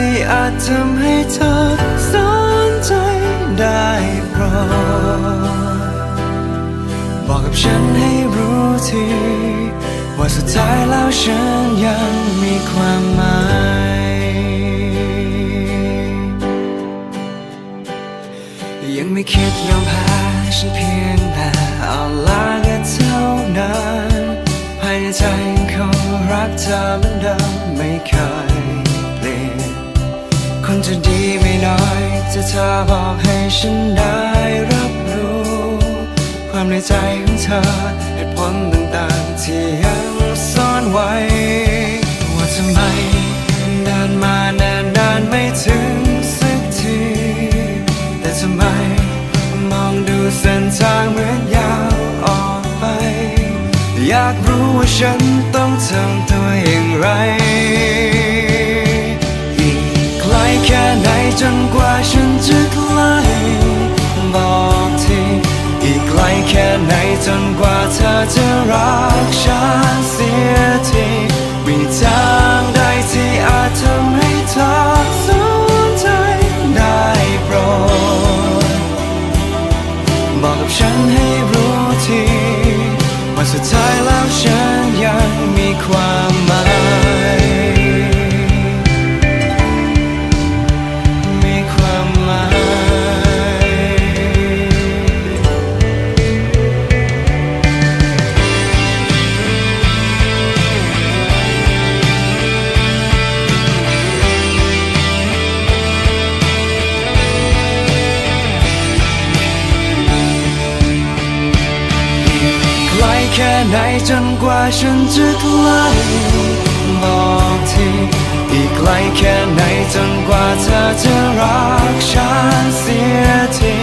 ที่อาจทำให้เธอสนใจได้โปรดบอกกับฉันให้รู้ทีว่าสุดท้ายแล้วฉันยังมีความหมายยังไม่คิดยอมแพ้ฉันเพียงแต่เอาลาก็เท่านั้นภายในใจยังคงรักเธอเหมือนเดิมไม่เคย จะดีไม่น้อยจะเธอบอกให้ฉันได้รับรู้ ความในใจของเธอเหตุผลต่างๆที่ยังซ่อนไว้ ว่าทำไมเดินมานานนานไม่ถึงสักที แต่ทำไมมองดูเส้นทางเหมือนยาวออกไป อยากรู้ว่าฉันต้องทำตัวอย่างไร แค่ไหนจนกว่าเธอจะรักฉันสิ ไกลแค่ไหนจนกว่าฉันจะไกลบอกทีอีกไกลแค่ไหนจนกว่าเธอจะรักฉันเสียที